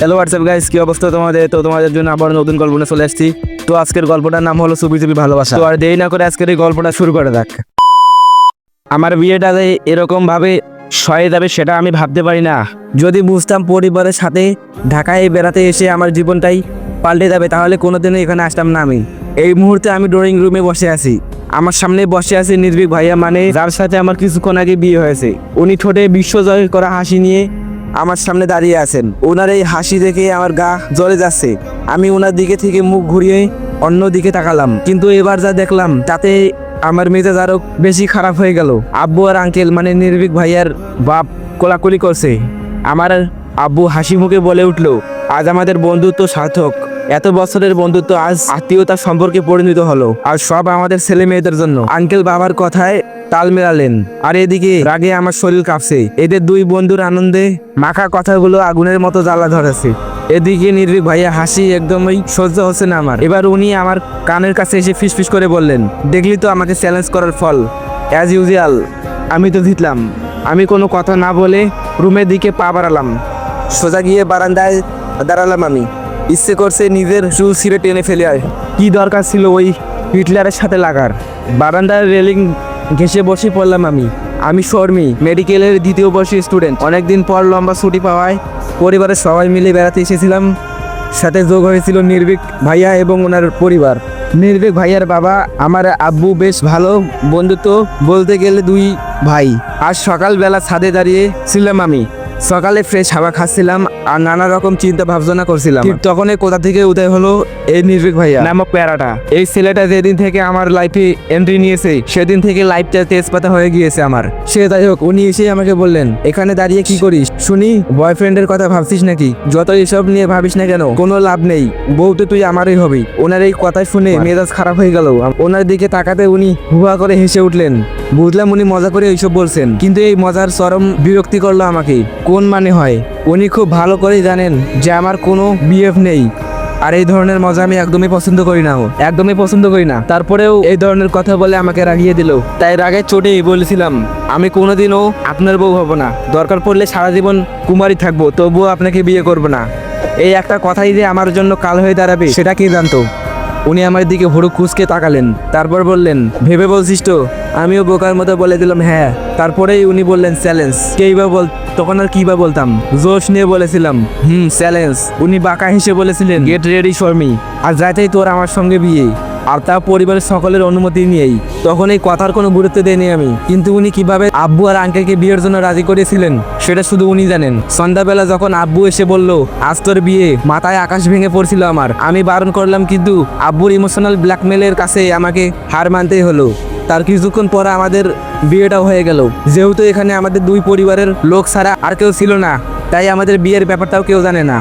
Hello WhatsApp guys কি অবস্থা তোমাদের? তো তোমাদের জন্য আবার নতুন গল্প নিয়ে চলে আসছি তো আজকের গল্পটার নাম হলো চুপি চুপি ভালোবাসা। তো আর দেরি না করে আজকের এই গল্পটা শুরু করে দেখ আমার বিয়েটা যে এরকম ভাবে সয়ে যাবে সেটা আমি ভাবতে পারি না। যদি বুঝতাম পরিবারের সাথে ঢাকায় বেড়াতে এসে আমার জীবনটাই পাল্টে যাবে, তাহলে কোনোদিনও এখানে আসতাম না আমি। এই মুহূর্তে আমি ড্রয়িং রুমে বসে আছি। আমার সামনে বসে আছে নির্ভীক ভাইয়া মানে যার সাথে আমার কিছুক্ষণ আগে বিয়ে হয়েছে। উনি ঠোঁটে বিশ্বজয় করা হাসি নিয়ে আমার সামনে দাঁড়িয়ে আছেন। ওনার এই হাসি দেখে আমার গা জ্বলে যাচ্ছে। আমি ওনার দিকে থেকে মুখ ঘুরিয়ে অন্য দিকে তাকালাম। কিন্তু এবার যা দেখলাম, তাতে আমার মেজাজ আরও বেশি খারাপ হয়ে গেল। আব্বু আর আঙ্কেল মানে নির্ভীক ভাইয়ার বাপ কোলাকুলি করছে। আমার আব্বু হাসি মুখে বলে উঠল, আজ আমাদের বন্ধুত্ব সার্থক। এত বছরের বন্ধুত্ব আজ আত্মীয়তার সম্পর্কে পরিণত হলো। আর সব আমাদের ছেলে মেয়েদের জন্য। আঙ্কেল বাবার কথায় তাল মেলালেন। আর এদিকে রাগে আমার শরীর কাঁপছে। এদের দুই বন্ধুর আনন্দে মাখা কথাগুলো আগুনের মতো জ্বালা ধরেছে। এদিকে নির্ভীক ভাইয়া হাসি একদমই সহ্য হচ্ছে না আমার। এবার উনি আমার কানের কাছে এসে ফিসফিস করে বললেন, দেখলি তো আমাকে চ্যালেঞ্জ করার ফল। অ্যাজ ইউজুয়াল আমি তো জিতলাম। আমি কোনো কথা না বলে রুমের দিকে পা বাড়ালাম। সোজা গিয়ে বারান্দায় দাঁড়ালাম আমি। ইচ্ছে করছে নিজের চুল ছিঁড়ে টেনে ফেলে কি দরকার ছিল ওই হিটলারের সাথে লাগার? বারান্দার রেলিং ঘেসে বসে পড়লাম আমি। আমি শর্মি, মেডিকেলের দ্বিতীয় বর্ষের স্টুডেন্ট। অনেকদিন পর লম্বা ছুটি পাওয়ায় পরিবারের সবাই মিলে বেড়াতে এসেছিলাম। সাথে যোগ হয়েছিল নির্ভীক ভাইয়া এবং ওনার পরিবার। নির্ভীক ভাইয়ার বাবা, আমার আব্বু বেশ ভালো বন্ধুত্ব বলতে গেলে দুই ভাই। আজ সকালবেলা ছাদে দাঁড়িয়ে ছিলাম আমি। সকালে ফ্রেশ হাওয়া খাচ্ছিলাম আর নানা রকম চিন্তা ভাবনা করছিলাম। ঠিক তখনই কোথা থেকে উদয় হলো এই নির্ভীক ভাইয়া। নামক প্যারাটা। এই ছেলেটা যেদিন থেকে আমার লাইফে এন্ট্রি নিয়েছে সেদিন থেকে লাইফটা তেজপাতা হয়ে গিয়েছে আমার। সে যাই হোক উনি এসে আমাকে বললেন এখানে দাঁড়িয়ে কি করিস? শুনি বয়ফ্রেন্ডের কথা ভাবছিস নাকি? যত এসব নিয়ে ভাবিস না কেন কোনো লাভ নেই। বউ তো তুই আমারই হবি। ওনার এই কথা শুনে মেজাজ খারাপ হয়ে গেল। ওনার দিকে তাকাতে উনি হুহা করে হেসে উঠলেন। বুঝলাম উনি মজা করে এইসব বলছেন কিন্তু এই মজার চরম বিরক্তি করল আমাকে। কোন মানে হয়? উনি খুব ভালো করেই জানেন যে আমার কোনো বিএফ নেই। আর এই ধরনের মজা আমি একদমই পছন্দ করি না। একদমই পছন্দ করি না। তারপরেও এই ধরনের কথা বলে আমাকে রাগিয়ে দিল। তাই রাগে চোটেই বলেছিলাম, আমি কোনোদিনও আপনার বউ হব না। দরকার পড়লে সারা জীবন কুমারী থাকব, তবুও আপনাকে বিয়ে করব না। এই একটা কথাই যে আমার জন্য কাল হয়ে দাঁড়াবে, সেটা কি জানতো? উনি আমার দিকে হুড়ুক খুঁজকে তাকালেন, তারপর বললেন, ভেবে বলছিস তো? আমিও বোকার মতো বলে দিলাম হ্যাঁ। তারপরেই উনি বললেন, চ্যালেঞ্জ। কেই বা বল তখন আর কি বা বলতাম? জোশ নিয়ে বলেছিলাম, হুম, চ্যালেঞ্জ। উনি বাঁকা হেসে বলেছিলেন, গেট রেডি ফর মি। আর যাইতেই তোর আমার সঙ্গে বিয়ে। আর তা পরিবারের সকলের অনুমতি নিয়েই। তখন এই কথার কোনো গুরুত্ব দেয়নি আমি। কিন্তু উনি কীভাবে আব্বু আর আঙ্কেলকে বিয়ের জন্য রাজি করেছিলেন, সেটা শুধু উনি জানেন। সন্ধ্যাবেলা যখন আব্বু এসে বলল, আজ তোর বিয়ে, মাথায় আকাশ ভেঙে পড়ছিল আমার। আমি বারণ করলাম, কিন্তু আব্বুর ইমোশনাল ব্ল্যাকমেলের কাছে আমাকে হার মানতেই হলো। তার কিছুক্ষণ পর আমাদের বিয়েটাও হয়ে গেল। যেহেতু এখানে আমাদের দুই পরিবারের লোক ছাড়া আর কেউ ছিল না, তাই আমাদের বিয়ের ব্যাপারটাও কেউ জানে না।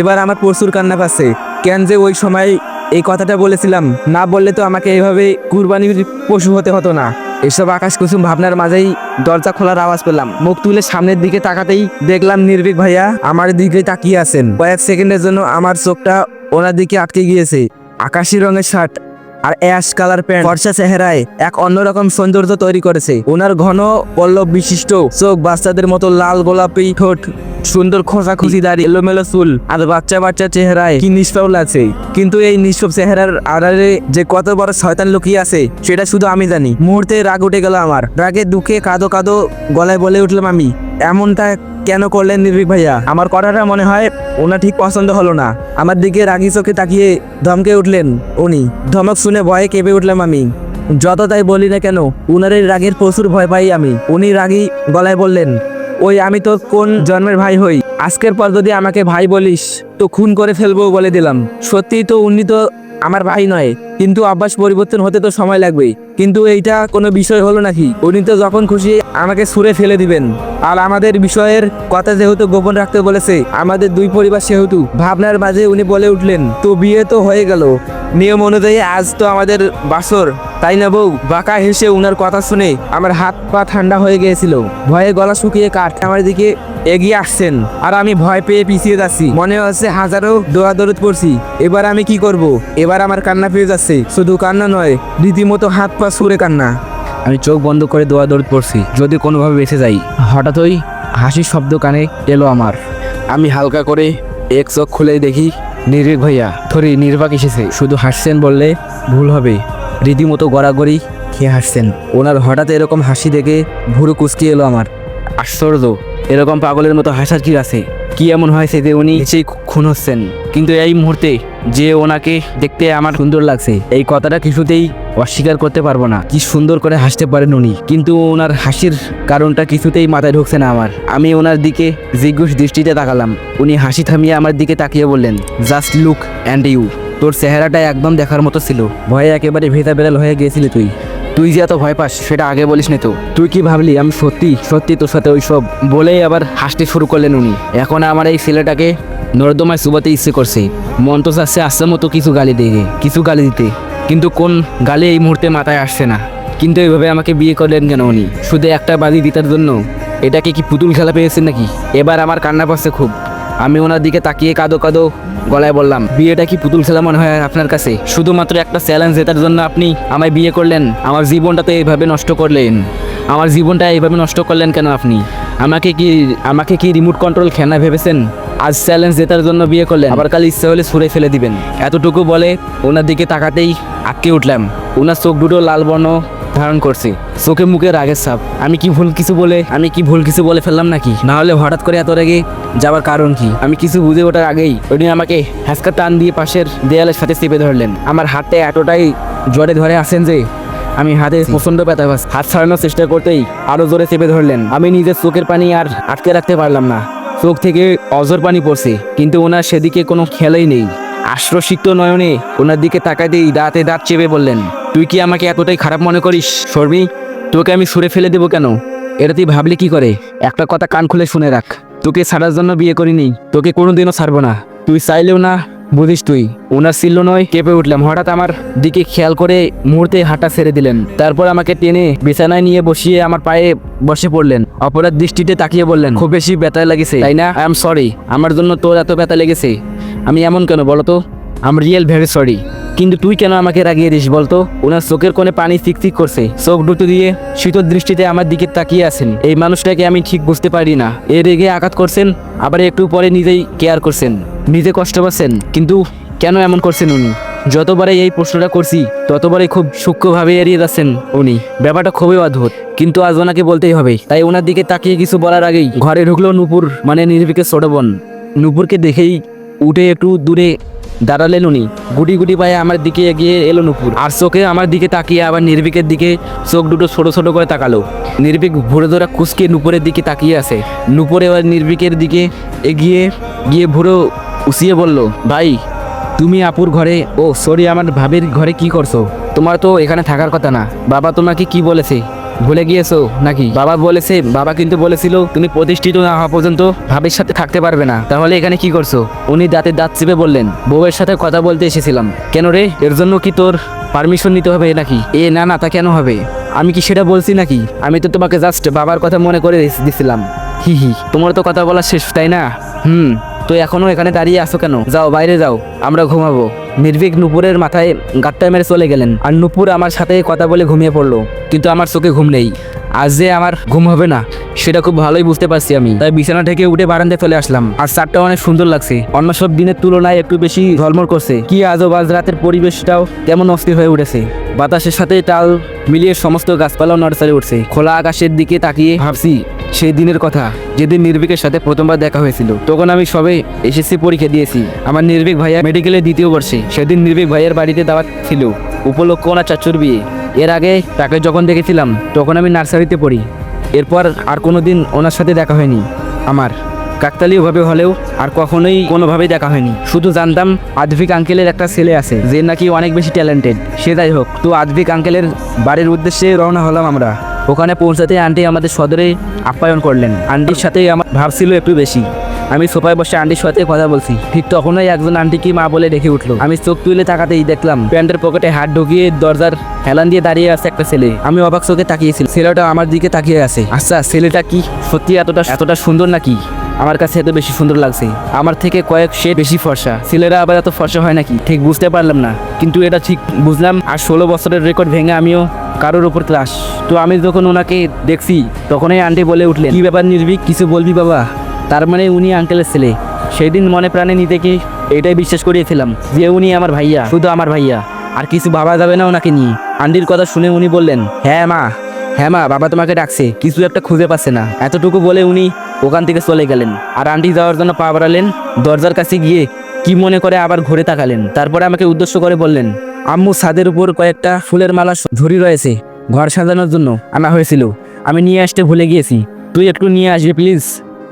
এবার আমার প্রচুর কান্না পাচ্ছে। কেন যে ওই সময় এই কথাটা বলেছিলাম, না বললে তো আমাকে এইভাবে কুরবানির পশু হতে হতো না। এসব আকাশ কুসুম ভাবনার মাঝেই দরজা খোলার আওয়াজ পেলাম। মুখ তুলে সামনের দিকে তাকাতেই দেখলাম নির্ভীক ভাইয়া আমার দিকে তাকিয়ে আছেন। কয়েক সেকেন্ডের জন্য আমার চোখটা ওনার দিকে আটকে গিয়েছে। আকাশি রঙের শার্ট আর অ্যাশ কালার প্যান্ট। ফর্সা চেহারায় এক অন্যরকম সৌন্দর্য তৈরি করেছে। ওনার ঘন পল্লব বিশিষ্ট চোখ বাচ্চাদের মতো লাল গোলাপি ঠোঁট, সুন্দর খোঁজা খুঁজি দাড়ি, এলোমেলো চুল, আর বাচ্চা বাচ্চা চেহারায় কি নিষ্পাউল আছে। কিন্তু এই নিষ্পব চেহারার আড়ালে যে কত বড় শয়তান লুকিয়ে আছে, সেটা শুধু আমি জানি। মুহূর্তে রাগ উঠে গেল আমার। রাগে দুঃখে কাঁদো কাঁদো গলায় বলে উঠলাম আমি, এমনটা কেন করলেন নির্ভীক ভাইয়া? আমার কথাটা মনে হয় ওনা ঠিক পছন্দ হলো না। আমার দিকে রাগি চোখে তাকিয়ে ধমকে উঠলেন উনি। ধমক শুনে ভয়ে কেঁপে উঠলাম আমি। যত তাই বলি না কেন, উনার এই রাগের প্রচুর ভয় পাই আমি। উনি রাগি গলায় বললেন, ওই আমি তো কোন জন্মের ভাই হই? আজকের পর যদি আমাকে ভাই বলিস, তো খুন করে ফেলব বলে দিলাম। সত্যিই তো উনি তো আমার ভাই নয়। কিন্তু অভ্যাস পরিবর্তন হতে তো সময় লাগবে কিন্তু এইটা কোনো বিষয় হলো নাকি? উনি তো যখন খুশি আমাকে সুরে ফেলে দিবেন। আর আমাদের বিষয়ের কথা যেহেতু গোপন রাখতে বলেছে, আমাদের দুই পরিবার সেহেতু। ভাবনার মাঝে উনি বলে উঠলেন, তো বিয়ে তো হয়ে গেল। নিয়ম অনুযায়ী আজ তো আমাদের বাসর। তাই না বউ? বাঁকা হেসে উনার কথা শুনে আমার হাত পা ঠান্ডা হয়ে গিয়েছিল। ভয়ে গলা শুকিয়ে কাঠ আমার দিকে এগিয়ে আসছেন। আর আমি ভয় পেয়ে পিছিয়ে যাচ্ছি। মনে হচ্ছে হাজারো দোয়া দরদ করছি এবার আমি কি করব? এবার আমার কান্না পেয়ে যাচ্ছে। শুধু কান্না নয়, রীতিমতো হাত পা সুরে কান্না। আমি চোখ বন্ধ করে দোয়া দৌড় পড়ছি, যদি কোনোভাবে বেঁচে যাই। হঠাৎই হাসির শব্দ কানে এলো আমার। আমি হালকা করে এক চোখ খুলে দেখি, নির্ভীক ভাইয়া, থরি নির্বাক এসেছে। শুধু হাসছেন বললে ভুল হবে। রীতিমতো গড়াগড়ি খেয়ে হাসছেন। ওনার হঠাৎ এরকম হাসি দেখে ভুরু কুচকি এলো আমার। আশ্চর্য, এরকম পাগলের মতো হাসার কি আছে? কি এমন হয়েছে যে উনি সেই খুন হচ্ছেন? কিন্তু এই মুহূর্তে যে ওনাকে দেখতে আমার সুন্দর লাগছে, এই কথাটা কিছুতেই অস্বীকার করতে পারব না। কি সুন্দর করে হাসতে পারেন উনি। কিন্তু ওনার হাসির কারণটা কিছুতেই মাথায় ঢুকছে না আমার। আমি ওনার দিকে জিজ্ঞুস দৃষ্টিতে তাকালাম। উনি হাসি থামিয়ে আমার দিকে তাকিয়ে বললেন, জাস্ট লুক অ্যান্ড ইউ। তোর চেহারাটা একদম দেখার মতো ছিল। ভয়ে একেবারে ভেতা বেড়াল হয়ে গিয়েছিলি তুই। তুই যে এত ভয় পাস, সেটা আগে বলিস নি তো। তুই কি ভাবলি, আমি সত্যি সত্যি তোর সাথে ওইসব? বলেই আবার হাসতে শুরু করলেন উনি। এখন আমার এই ছেলেটাকে নর্দমায় সুবাতে ইচ্ছে করছে। মন তো চাচ্ছে আসছে মতো কিছু গালি দিয়ে কিছু গালি দিতে। কিন্তু কোন গালি এই মুহূর্তে মাথায় আসছে না। কিন্তু এইভাবে আমাকে বিয়ে করলেন কেন উনি? শুধু একটা বাজি দিতার জন্য? এটাকে কি পুতুল খেলা পেয়েছেন নাকি? এবার আমার কান্না পাচ্ছে খুব। আমি ওনার দিকে তাকিয়ে কাদো কাদো গলায় বললাম, বিয়েটা কি পুতুল খেলা মনে হয় আপনার কাছে? শুধুমাত্র একটা চ্যালেঞ্জ জেতার জন্য আপনি আমায় বিয়ে করলেন? আমার জীবনটা তো এইভাবে নষ্ট করলেন। আমার জীবনটা এইভাবে নষ্ট করলেন কেন আপনি? আমাকে কি আমাকে কি রিমোট কন্ট্রোল খেলা ভেবেছেন? আজ চ্যালেঞ্জ জেতার জন্য বিয়ে করলেন। আবার কাল ইচ্ছে হলে ছুঁড়ে ফেলে দিবেন। এতটুকু বলে ওনার দিকে তাকাতেই আটকে উঠলাম। ওনার চোখ দুটো লাল বর্ণ ধারণ করছে। চোখে মুখে রাগের ছাপ। আমি কি ভুল কিছু বলে, আমি কি ভুল কিছু বলে ফেললাম নাকি? না হলে হঠাৎ করে এত রেগে যাওয়ার কারণ কি? আমি কিছু বুঝে ওঠার আগেই উনি আমাকে হ্যাসকা টান দিয়ে পাশের দেয়ালের সাথে চেপে ধরলেন। আমার হাতটা এতটাই জোরে ধরে আসেন যে, আমি হাতে প্রচণ্ড ব্যথা হাত ছাড়ানোর চেষ্টা করতেই আরও জোরে চেপে ধরলেন। আমি নিজের চোখের পানি আর আটকে রাখতে পারলাম না। চোখ থেকে অজর পানি পড়ছে, কিন্তু ওনার সেদিকে কোনো খেলাই নেই। আশ্রসিক্ত নয়নে ওনার দিকে তাকাতেই দাঁতে দাঁত চেপে বললেন, তুই কি আমাকে এতটাই খারাপ মনে করিস, শর্মি? তোকে আমি সুরে ফেলে দেবো কেন? এটা তুই ভাবলি কি করে? একটা কথা কান খুলে শুনে রাখ। তোকে ছাড়ার জন্য বিয়ে করিনি, তোকে কোনোদিনও ছাড়বো না। তুই চাইলেও না বুঝিস তুই ওনার ছিল নয়, কেঁপে উঠলাম। হঠাৎ আমার দিকে খেয়াল করে মুহূর্তে হাঁটা ছেড়ে দিলেন। তারপর আমাকে টেনে বিছানায় নিয়ে বসিয়ে আমার পায়ে বসে পড়লেন। অপরাধ দৃষ্টিতে তাকিয়ে বললেন, খুব বেশি ব্যথা লেগেছে। তাই না? আই এম সরি, আমার জন্য তোর এত ব্যথা লেগেছে। আমি এমন কেন বলতো তো? I'm real very sorry. কিন্তু তুই কেন আমাকে রাগিয়ে দিস বলতো? ওনার চোখের কোণে পানি চিকচিক করছে। চোখ দুটো দিয়ে শীতল দৃষ্টিতে আমার দিকে তাকিয়ে আছেন। এই মানুষটাকে আমি ঠিক বুঝতে পারি না। এ রেগে আঘাত করছেন, আবার একটু পরে নিজেই কেয়ার করছেন। নিজে কষ্ট পাচ্ছেন, কিন্তু কেন এমন করছেন উনি? যতবারে এই প্রশ্নটা করছি, ততবারই খুব সূক্ষ্মভাবে এড়িয়ে যাচ্ছেন উনি। ব্যাপারটা খুবই অদ্ভুত। কিন্তু আজ ওনাকে বলতেই হবে। তাই ওনার দিকে তাকিয়ে কিছু বলার আগেই ঘরে ঢুকলো নূপুর মানে নির্ভীকের ছোট বোন। নূপুরকে দেখেই উঠে একটু দূরে দাঁড়ালেন উনি গুটি গুটি পায়ে আমার দিকে এগিয়ে এলো নুপুর। আর চোখে আমার দিকে তাকিয়ে আবার নির্ভীকের দিকে চোখ দুটো ছোট ছোট করে তাকালো। নির্ভীক ভুরে ধরা কুচকে নুপুরের দিকে তাকিয়ে আছে। নুপুরে এবার নির্ভীকের দিকে এগিয়ে গিয়ে ভুরো উসিয়ে বলল, ভাই, তুমি আপুর ঘরে, ও সরি আমার ভাবির ঘরে কি করছ? তোমার তো এখানে থাকার কথা না। বাবা তোমাকে কি বলেছে? ভুলে গিয়েছো নাকি? বাবা বলেছে, বাবা কিন্তু বলেছিল, তুমি প্রতিষ্ঠিত না হওয়া পর্যন্ত ভাবির সাথে থাকতে পারবে না। তাহলে এখানে কি করছ? উনি দাঁতে দাঁত চেপে বললেন, বউয়ের সাথে কথা বলতে এসেছিলাম। কেন রে? এর জন্য কি তোর পারমিশন নিতে হবে নাকি? এ, না না, তা কেন হবে? আমি কি সেটা বলছি নাকি? আমি তো তোমাকে জাস্ট বাবার কথা মনে করে দিছিলাম। হি হি, তোমার তো কথা বলা শেষ, তাই না? হুম। তো এখনও এখানে দাঁড়িয়ে আসো কেন? যাও, বাইরে যাও। আমরা ঘুমাবো। নির্ভীক নুপুরের মাথায় গাট্টা মেরে চলে গেলেন। আর নুপুর আমার সাথে কথা বলে ঘুমিয়ে পড়ল। কিন্তু আমার চোখে ঘুম নেই। আজ যে আমার ঘুম হবে না, সেটা খুব ভালোই বুঝতে পারছি আমি। তাই বিছানা থেকে উঠে বারান্দায় চলে আসলাম। আর চারটা অনেক সুন্দর লাগছে। অন্য সব দিনের তুলনায় একটু বেশি ঝলমল করছে। কি আজও আজ রাতের পরিবেশটাও কেমন অস্থির হয়ে উঠেছে। বাতাসের সাথে টাল মিলিয়ে সমস্ত গাছপালাও নড়াচড়ে উঠছে। খোলা আকাশের দিকে তাকিয়ে ভাবছি সেই দিনের কথা যেদিন নির্ভীকের সাথে প্রথমবার দেখা হয়েছিল, তখন আমি সবে এসএসসি পরীক্ষা দিয়েছি। আমার নির্ভীক ভাইয়া মেডিকেলে দ্বিতীয় বর্ষে সেদিন নির্ভীক ভাইয়ের বাড়িতে দাওয়াত ছিল। উপলক্ষ ওনার চাচুর বিয়ে। এর আগে তাকে যখন দেখেছিলাম, তখন আমি নার্সারিতে পড়ি। এরপর আর কোনো দিন ওনার সাথে দেখা হয়নি। আমার কাকতালীয়ভাবে হলেও আর কখনোই কোনোভাবেই দেখা হয়নি। শুধু জানতাম আধভিক আঙ্কেলের একটা ছেলে আছে, যে নাকি অনেক বেশি ট্যালেন্টেড সে যাই হোক, তো আধভিক আঙ্কেলের বাড়ির উদ্দেশ্যে রওনা হলাম আমরা। ওখানে পৌঁছাতে আন্টি আমাদের সদরে আপ্যায়ন করলেন। আন্টির সাথে আমার ভাবছিল একটু বেশি। আমি সোফায় বসে আন্টির সাথে কথা বলছি। ঠিক তখনই একজন আন্টিকে মা বলে ডেকে উঠল। আমি চোখ তুলে তাকাতেই দেখলাম প্যান্টের পকেটে হাত ঢুকিয়ে দরজার হেলান দিয়ে দাঁড়িয়ে আছে একটা ছেলে। আমি অবাক চোখে তাকিয়েছিল ছেলেটা আমার দিকে তাকিয়ে আছে। আচ্ছা ছেলেটা কি? সত্যি এতটা এতটা সুন্দর নাকি? আমার কাছে এত বেশি সুন্দর লাগছে। আমার থেকে কয়েক সে বেশি ফর্সা। ছেলেরা আবার এত ফর্সা হয় নাকি? ঠিক বুঝতে পারলাম না। কিন্তু এটা ঠিক বুঝলাম। আর ষোলো বছরের রেকর্ড ভেঙে আমিও কারোর উপর ক্লাস তো আমি যখন ওনাকে দেখছি, তখনই আন্টি বলে উঠলেন, কি ব্যাপার নির্ভীক, কিছু বলবি বাবা? তার মানে উনি আঙ্কেলের ছেলে। সেই দিন মনে প্রাণে নিতে কি এটাই বিশ্বাস করিয়েছিলাম যে উনি আমার ভাইয়া, শুধু আমার ভাইয়া। আর কিছু ভাবা যাবে না ওনাকে নিয়ে। আন্টির কথা শুনে উনি বললেন হ্যাঁ মা হ্যাঁ মা, বাবা তোমাকে ডাকছে। কিছু একটা খুঁজে পাচ্ছে না। এতটুকু বলে উনি ওখান থেকে চলে গেলেন। আর আন্টি যাওয়ার জন্য পা বাড়ালেন, দরজার কাছে গিয়ে কি মনে করে আবার ঘুরে তাকালেন। তারপরে আমাকে উদ্দেশ্য করে বললেন আম্মু ছাদের উপর কয়েকটা ফুলের মালা ঝুরি রয়েছে, ঘর সাজানোর জন্য আনা হয়েছিল। আমি নিয়ে আসতে ভুলে গিয়েছি। তুই একটু নিয়ে আসবি, প্লিজ?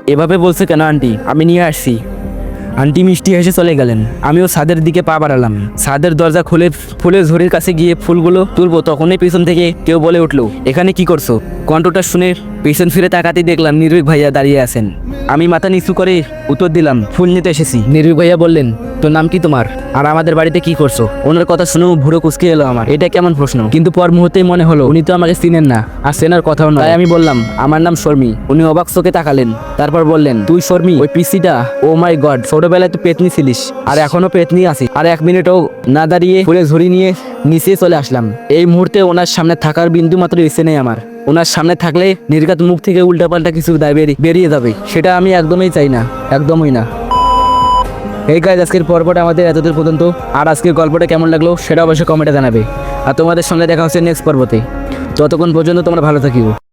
এভাবে বলছে কেন আন্টি? আমি নিয়ে আসছি। আন্টি মিষ্টি হেসে চলে গেলেন। আমিও ছাদের দিকে পা বাড়ালাম। ছাদের দরজা খুলে ফুলের ঝুড়ির কাছে গিয়ে ফুলগুলো তুলবো তখনই পিছন থেকে কেউ বলে উঠল, এখানে কি করছ? কণ্ঠটা শুনে পিছন ফিরে তাকাতেই দেখলাম নির্ভীক ভাইয়া দাঁড়িয়ে আছেন। আমি মাথা নিচু করে উত্তর দিলাম, ফুল নিতে এসেছি। নির্ভীক ভাইয়া বললেন তোর নাম কি তোমার? আর আমাদের বাড়িতে কি করছ? ওনার কথা শুনেও ভুরো কুচকে এলো আমার। এটা কেমন প্রশ্ন? কিন্তু পর মুহূর্তেই মনে হলো, উনি তো আমাকে চিনেন না, আর চেনার কথাও নয়। তাই আমি বললাম, আমার নাম শর্মি। উনি অবাক চোখে তাকালেন, তারপর বললেন, তুই শর্মি? ওই পিসিটা? ও মাই গড ছোটবেলায় তুই পেতনি ছিলিস, আর এখনও পেতনি আছিস। আর এক মিনিটও না দাঁড়িয়ে ফুলে ঝুড়ি নিয়ে নিচে চলে আসলাম। এই মুহূর্তে ওনার সামনে থাকার বিন্দু মাত্র ইচ্ছে নেই আমার। ওনার সামনে থাকলে নির্গাত মুখ থেকে উল্টাপাল্টা কিছু বেরিয়ে যাবে। সেটা আমি একদমই চাই না, একদমই না। এই কাজ আজকের পর্বটা আমাদের এতদূর পর্যন্ত। আর আজকের গল্পটা কেমন লাগল সেটা অবশ্যই কমেন্টে জানাবে। আর তোমাদের সঙ্গে দেখা হচ্ছে নেক্সট পর্বতে। ততক্ষণ পর্যন্ত তোমরা ভালো থাকিও।